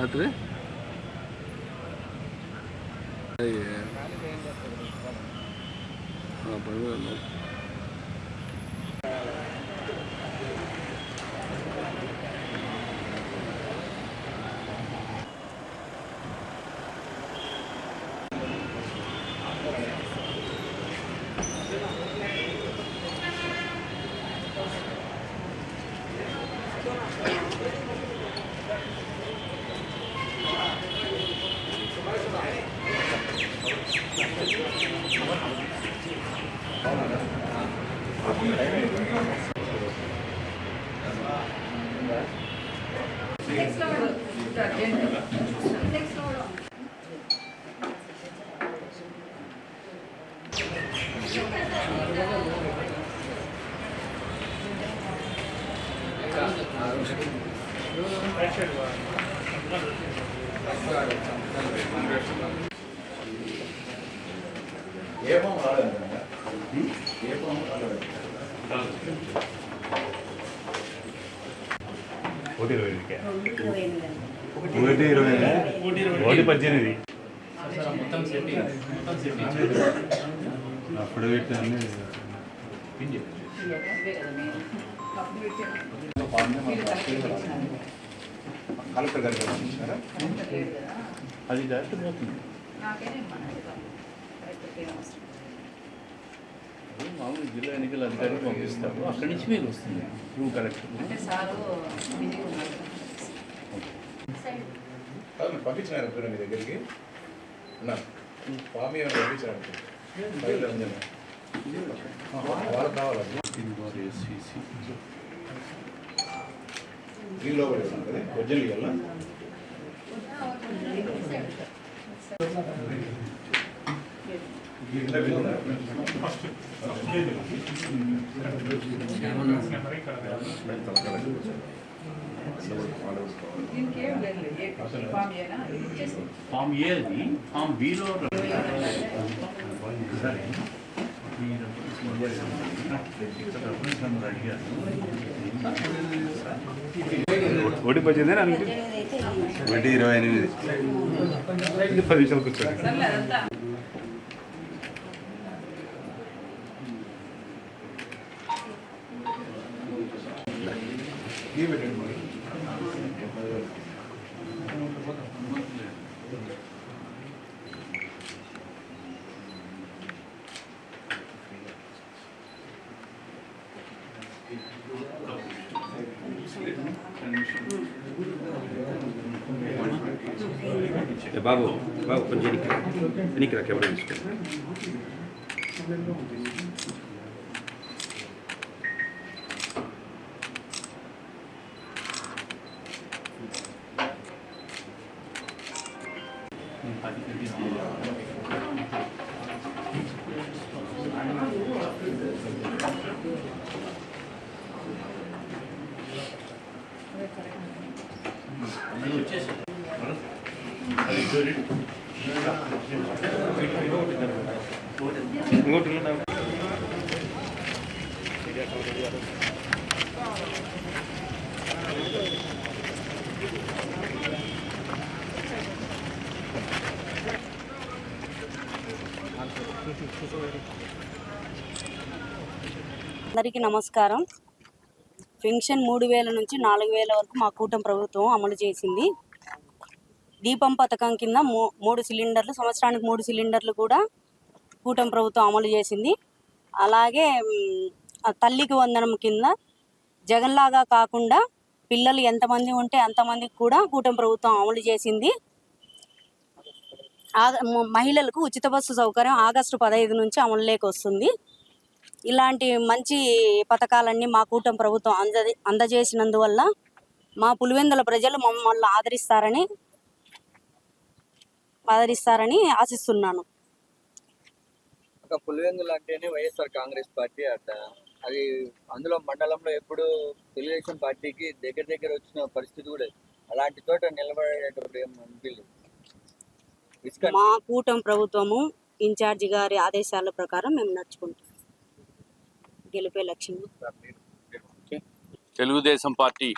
రాత్రి అయ్యే. ఏమో రాలేదు ఏ ఫామ్ రాలేదు ఒకటి ఇరవై ఐదుకే. ఒకటి ఇరవై ఒకటి పద్దెనిమిది. అప్పుడు పెట్టి అన్ని కలెక్టర్ పంపించారా అది డైరెక్ట్ పోతుంది అది మామూలు జిల్లా ఎన్నికల అధికారికి పంపిస్తారు. అక్కడి నుంచి మీకు వస్తుంది రూ కలెక్టర్. కాదు మీరు పంపించినారు పేరు మీ దగ్గరికి? అంజనా వాళ్ళకి కావాలి? కదా ఒరిజినల్ ఫామ్ ఏ అది? ఫామ్ బిలో ఒకటి పద్దెనిమిది ఒకటి ఇరవై ఎనిమిది. పది నిమిషాలు కూర్చోండి. बाबू बाबू पंजे निकला निकला कैमरा इसको Thank you. అందరికీ నమస్కారం. పెన్షన్ మూడు వేల నుంచి నాలుగు వేల వరకు మా కూటమి ప్రభుత్వం అమలు చేసింది. దీపం పథకం కింద మూ మూడు సిలిండర్లు సంవత్సరానికి మూడు సిలిండర్లు కూడా కూటమి ప్రభుత్వం అమలు చేసింది. అలాగే తల్లికి వందనం కింద జగన్లాగా కాకుండా పిల్లలు ఎంతమంది ఉంటే అంతమందికి కూడా కూటమి ప్రభుత్వం అమలు చేసింది. మ- మహిళలకు ఉచిత బస్సు సౌకర్యం ఆగస్టు పదహైదు నుంచి అమలులోకి వస్తుంది. ఇలాంటి మంచి పథకాలన్నీ మా కూటమి ప్రభుత్వం అంద అందజేసినందువల్ల మా పులివెందుల ప్రజలు మమ్మల్ని ఆదరిస్తారని ఆదరిస్తారని ఆశిస్తున్నాను. ఒక పులివెందులు అంటేనే వైఎస్ఆర్ కాంగ్రెస్ పార్టీ అట. అది అందులో మండలంలో ఎప్పుడు తెలుగుదేశం పార్టీకి దగ్గర దగ్గర వచ్చిన పరిస్థితి కూడా. అలాంటి చోట నిలబడేటప్పుడు ఏం అనిపించలేదు ఇసుక మా కూటమి ప్రభుత్వము ఇన్ఛార్జి గారి ఆదేశాల ప్రకారం మేము నడుచుకుంటాం గెలిపే లక్ష్యంగా తెలుగుదేశం పార్టీ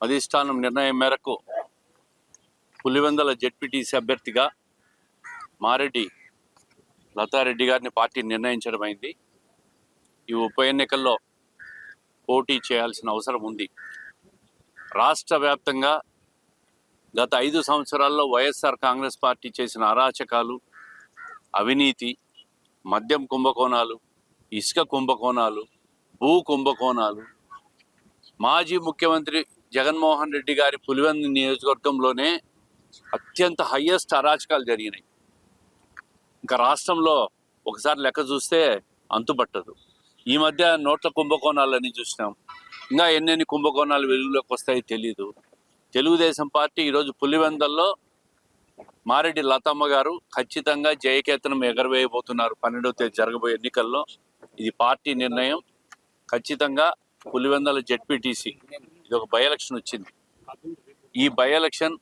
అధిష్టానం నిర్ణయం మేరకు పులివెందల జెడ్పీటీసీ అభ్యర్థిగా మారెడ్డి లతారెడ్డి గారిని పార్టీ నిర్ణయించడం అయింది. ఈ ఉప ఎన్నికల్లో పోటీ చేయాల్సిన అవసరం ఉంది. రాష్ట్ర వ్యాప్తంగా గత ఐదు సంవత్సరాల్లో వైఎస్ఆర్ కాంగ్రెస్ పార్టీ చేసిన అరాచకాలు అవినీతి మద్యం కుంభకోణాలు ఇసుక కుంభకోణాలు భూ కుంభకోణాలు మాజీ ముఖ్యమంత్రి జగన్మోహన్ రెడ్డి గారి పులివెందు నియోజకవర్గంలోనే అత్యంత హయ్యెస్ట్ అరాచకాలు జరిగినాయి. ఇంకా రాష్ట్రంలో ఒకసారి లెక్క చూస్తే అంతుపట్టదు. ఈ మధ్య నోట్ల కుంభకోణాలని చూసినాం. ఇంకా ఎన్నెన్ని కుంభకోణాలు వెలుగులోకి వస్తాయో తెలియదు తెలుగుదేశం పార్టీ ఈరోజు పులివెందల్లో మారెడ్డి లతమ్మ గారు ఖచ్చితంగా జయకేతనం ఎగరవేయబోతున్నారు. పన్నెండవ తేదీ జరగబోయే ఎన్నికల్లో ఇది పార్టీ నిర్ణయం. ఖచ్చితంగా పులివెందల జెడ్పీటీసీ ఇది ఒక బై ఎలక్షన్ వచ్చింది. ఈ బై ఎలక్షన్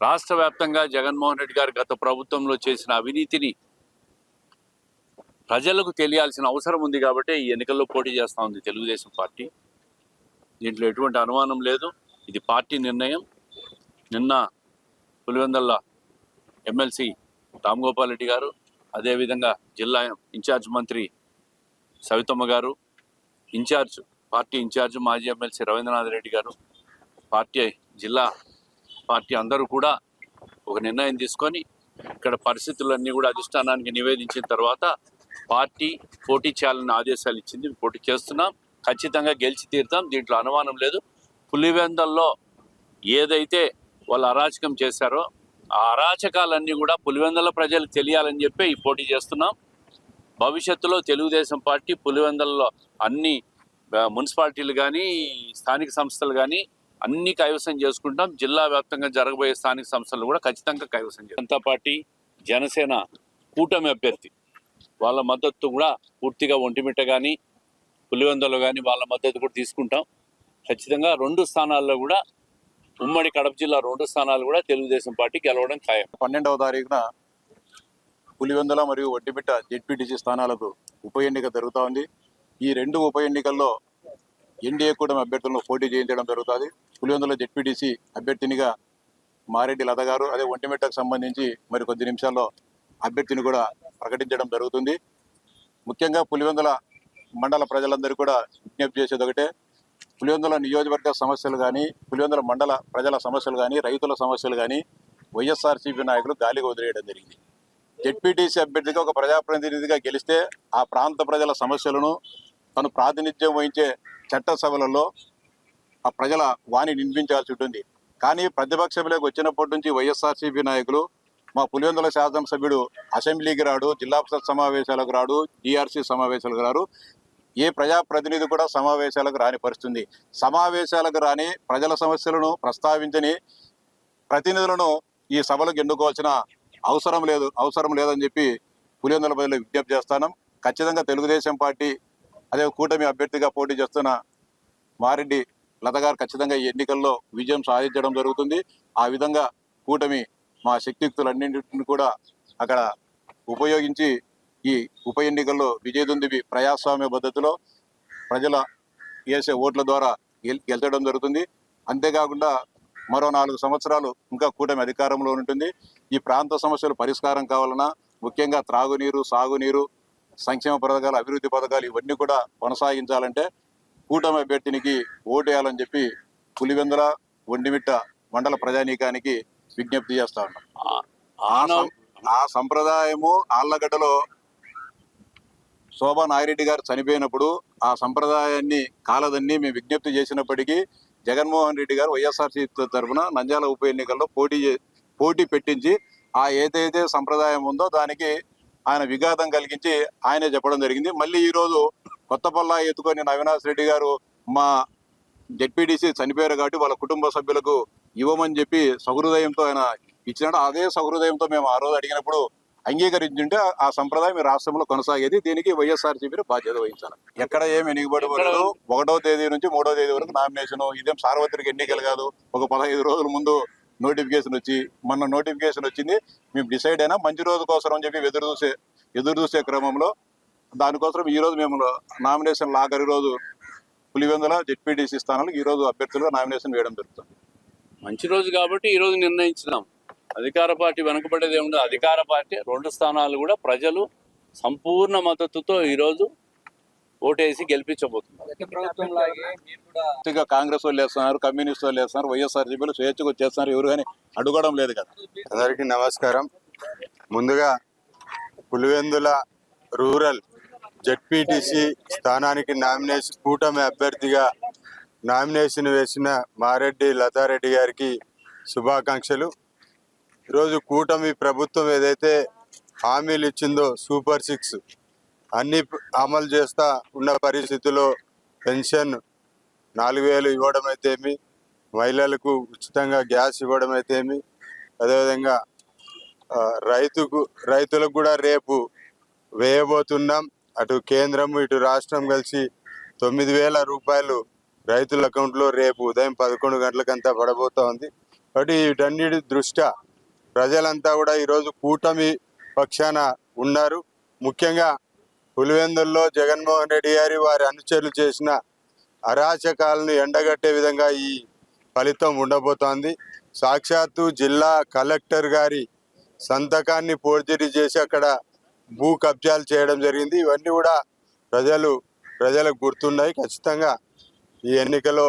రాష్ట్ర వ్యాప్తంగా జగన్మోహన్ రెడ్డి గారు గత ప్రభుత్వంలో చేసిన అవినీతిని ప్రజలకు తెలియాల్సిన అవసరం ఉంది కాబట్టి ఈ ఎన్నికల్లో పోటీ చేస్తూ ఉంది తెలుగుదేశం పార్టీ. దీంట్లో ఎటువంటి అనుమానం లేదు. ఇది పార్టీ నిర్ణయం. నిన్న పులివెందల ఎమ్మెల్సీ రామ్ గోపాల్ రెడ్డి గారు అదేవిధంగా జిల్లా ఇన్ఛార్జ్ మంత్రి Savithamma garu incharge party incharge మాజీ ఎమ్మెల్సీ రవీంద్రనాథ్ రెడ్డి గారు పార్టీ జిల్లా పార్టీ అందరూ కూడా ఒక నిర్ణయం తీసుకొని ఇక్కడ పరిస్థితులన్నీ కూడా అధిష్టానానికి నివేదించిన తర్వాత పార్టీ పోటీ చేయాలని ఆదేశాలు ఇచ్చింది. పోటీ చేస్తున్నాం. ఖచ్చితంగా గెలిచి తీరుతాం. దీంట్లో అనుమానం లేదు. పులివెందల్లో ఏదైతే వాళ్ళు అరాచకం చేశారో ఆ అరాచకాలన్నీ కూడా పులివెందల ప్రజలకు తెలియాలని చెప్పి ఈ పోటీ చేస్తున్నాం. భవిష్యత్తులో తెలుగుదేశం పార్టీ పులివెందల్లో అన్ని మున్సిపాలిటీలు కానీ స్థానిక సంస్థలు కానీ అన్ని కైవసం చేసుకుంటాం జిల్లా వ్యాప్తంగా జరగబోయే స్థానిక సంస్థలు కూడా ఖచ్చితంగా కైవసం చేస్తాం. జనతా పార్టీ జనసేన కూటమి అభ్యర్థి. వాళ్ళ మద్దతు కూడా పూర్తిగా ఒంటిమిట్ట కానీ పులివెందులో కానీ వాళ్ళ మద్దతు కూడా తీసుకుంటాం. ఖచ్చితంగా రెండు స్థానాల్లో కూడా ఉమ్మడి కడప జిల్లా రెండు స్థానాలు కూడా తెలుగుదేశం పార్టీ గెలవడం ఖాయం. పన్నెండవ తారీఖున పులివెందుల మరియు వడ్డిమిట్ట జెడ్పీటీసీ స్థానాలకు ఉప ఎన్నిక జరుగుతూ ఉంది. ఈ రెండు ఉప ఎన్నికల్లో ఎన్డీఏ కూటమి అభ్యర్థులను పోటీ చేయించడం జరుగుతుంది. పులివెందుల జెడ్పీటీసీ అభ్యర్థినిగా మారెడ్డి లత గారు అదే ఒంటిమెట్టకు సంబంధించి మరి కొద్ది నిమిషాల్లో అభ్యర్థిని కూడా ప్రకటించడం జరుగుతుంది. ముఖ్యంగా పులివెందుల మండల ప్రజలందరూ కూడా విజ్ఞప్తి చేసేది ఒకటే. పులివెందుల నియోజకవర్గ సమస్యలు కానీ పులివెందుల మండల ప్రజల సమస్యలు కానీ రైతుల సమస్యలు కానీ వైఎస్ఆర్సీపీ నాయకులు గాలికి వదిలేయడం జరిగింది. జెడ్పీటీసీ అభ్యర్థిగా ఒక ప్రజాప్రతినిధిగా గెలిస్తే ఆ ప్రాంత ప్రజల సమస్యలను తను ప్రాతినిధ్యం వహించే చట్టసభలలో ఆ ప్రజల వాణి వినిపించాల్సి ఉంటుంది. కానీ ప్రతిపక్షంలోకి వచ్చినప్పటి నుంచి వైఎస్ఆర్సీపీ నాయకులు మా పులివెందుల శాసనసభ్యుడు అసెంబ్లీకి రాడు జిల్లా పరిషత్ సమావేశాలకు రాడు డిఆర్సీ సమావేశాలకు రాడు ఏ ప్రజాప్రతినిధి కూడా సమావేశాలకు రాని పరిస్థితుంది. సమావేశాలకు రాని ప్రజల సమస్యలను ప్రస్తావించని ప్రతినిధులను ఈ సభలకు ఎన్నుకోవాల్సిన అవసరం లేదు అవసరం లేదని చెప్పి పులివెందుల ప్రజలు విజ్ఞప్తి చేస్తాను. ఖచ్చితంగా తెలుగుదేశం పార్టీ అదే కూటమి అభ్యర్థిగా పోటీ చేస్తున్న మారెడ్డి లత గారు ఖచ్చితంగా ఈ ఎన్నికల్లో విజయం సాధించడం జరుగుతుంది. ఆ విధంగా కూటమి మా శక్తియుక్తులన్నింటిని కూడా అక్కడ ఉపయోగించి ఈ ఉప ఎన్నికల్లో విజయదుందివి ప్రజాస్వామ్య పద్ధతిలో ప్రజల వేసే ఓట్ల ద్వారా గెల్ గెలిచడం జరుగుతుంది. అంతేకాకుండా మరో నాలుగు సంవత్సరాలు ఇంకా కూటమి అధికారంలో ఉంటుంది. ఈ ప్రాంత సమస్యలు పరిష్కారం కావాలన్నా ముఖ్యంగా త్రాగునీరు సాగునీరు సంక్షేమ పథకాలు అభివృద్ధి పథకాలు ఇవన్నీ కూడా కొనసాగించాలంటే కూటమి అభ్యర్థినికి ఓటు వేయాలని చెప్పి పులివెందుల ఒండిమిట్ట మండల ప్రజానీకానికి విజ్ఞప్తి చేస్తా ఉన్నాం. ఆ- సంప్రదాయము ఆళ్ళగడ్డలో శోభా నాగిరెడ్డి గారు చనిపోయినప్పుడు ఆ సంప్రదాయాన్ని కాలదన్ని మేము విజ్ఞప్తి చేసినప్పటికీ జగన్మోహన్ రెడ్డి గారు వైఎస్ఆర్సీ తరఫున నంద్యాల ఉప ఎన్నికల్లో పోటీ చే- పోటీ పెట్టించి ఆ ఏదైతే సంప్రదాయం ఉందో దానికి ఆయన విఘాతం కలిగించి ఆయనే చెప్పడం జరిగింది. మళ్ళీ ఈరోజు కొత్త పల్లా ఎత్తుకొని అవినాష్ రెడ్డి గారు మా జెడ్పీటీసీ చనిపోయారు కాబట్టి వాళ్ళ కుటుంబ సభ్యులకు ఇవ్వమని చెప్పి సహృదయంతో ఆయన ఇచ్చినాడు. అదే సహృదయంతో మేము ఆ రోజు అడిగినప్పుడు అంగీకరించుంటే ఆ- సంప్రదాయం రాష్ట్రంలో కొనసాగేది. దీనికి వైఎస్ఆర్సీపీ బాధ్యత వహించాలి. ఎక్కడ ఏం ఎన్నికబడి పడదు ఒకటో తేదీ నుంచి మూడో తేదీ వరకు నామినేషన్ ఇదేం సార్వత్రిక ఎన్నికలు కాదు. ఒక పదహైదు రోజుల ముందు నోటిఫికేషన్ వచ్చి మొన్న నోటిఫికేషన్ వచ్చింది మేము డిసైడ్ అయినా మంచి రోజు కోసం అని చెప్పి ఎదురు చూసే ఎదురు చూసే క్రమంలో దానికోసం ఈ రోజు మేము నామినేషన్ ఆఖరి రోజు పులివెందుల జెడ్పీటీసీ స్థానాలకు ఈ రోజు అభ్యర్థులుగా నామినేషన్ వేయడం జరుగుతుంది. మంచి రోజు కాబట్టి ఈ రోజు నిర్ణయించినాం. అధికార పార్టీ వెనుకబడేది ఏముండదు. అధికార పార్టీ రెండు స్థానాలు కూడా ప్రజలు సంపూర్ణ మద్దతుతో ఈరోజు ఓటేసి గెలిపించబోతున్నారు. గత ప్రభుత్వం లాగే మీరు కూడా పూర్తిగా కాంగ్రెస్ వాళ్ళు వేస్తున్నారు కమ్యూనిస్ట్ వాళ్ళు వేస్తున్నారు వైఎస్ఆర్సీపీలు స్వేచ్ఛగా వచ్చేస్తున్నారు ఎవరు కానీ అడగడం లేదు కదా. అందరికీ నమస్కారం. ముందుగా పులివెందుల రూరల్ జెడ్పీటీసీ స్థానానికి నామినేషన్ కూటమి అభ్యర్థిగా నామినేషన్ వేసిన మారెడ్డి లతారెడ్డి గారికి శుభాకాంక్షలు. ఈరోజు కూటమి ప్రభుత్వం ఏదైతే హామీలు ఇచ్చిందో సూపర్ సిక్స్ అన్ని అమలు చేస్తా ఉన్న పరిస్థితుల్లో పెన్షన్ నాలుగు వేలు ఇవ్వడం అయితేమి మహిళలకు ఉచితంగా గ్యాస్ ఇవ్వడం అయితేమి అదేవిధంగా రైతుకు రైతులకు కూడా రేపు వేయబోతున్నాం. అటు కేంద్రం ఇటు రాష్ట్రం కలిసి తొమ్మిది వేల రూపాయలు రైతుల అకౌంట్లో రేపు ఉదయం పదకొండు గంటలకంతా పడబోతా ఉంది. కాబట్టి వీటన్నిటి దృష్ట్యా ప్రజలంతా కూడా ఈరోజు కూటమి పక్షాన ఉన్నారు. ముఖ్యంగా పులివెందుల్లో జగన్మోహన్ రెడ్డి గారి వారి అనుచరులు చేసిన అరాచకాలను ఎండగట్టే విధంగా ఈ ఫలితం ఉండబోతోంది. సాక్షాత్తు జిల్లా కలెక్టర్ గారి సంతకాన్ని పోర్జరీ చేసి అక్కడ భూ కబ్జాలు చేయడం జరిగింది. ఇవన్నీ కూడా ప్రజలు ప్రజలకు గుర్తున్నాయి. ఖచ్చితంగా ఈ ఎన్నికలో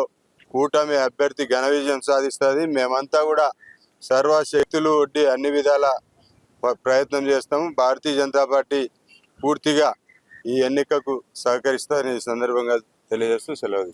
కూటమి అభ్యర్థి ఘన విజయం సాధిస్తుంది. మేమంతా కూడా సర్వశక్తులు ఒడ్డి అన్ని విధాల ప్రయత్నం చేస్తాము. భారతీయ జనతా పార్టీ పూర్తిగా ఈ ఎన్నికకు సహకరిస్తారని సందర్భంగా తెలియజేస్తూ సెలవు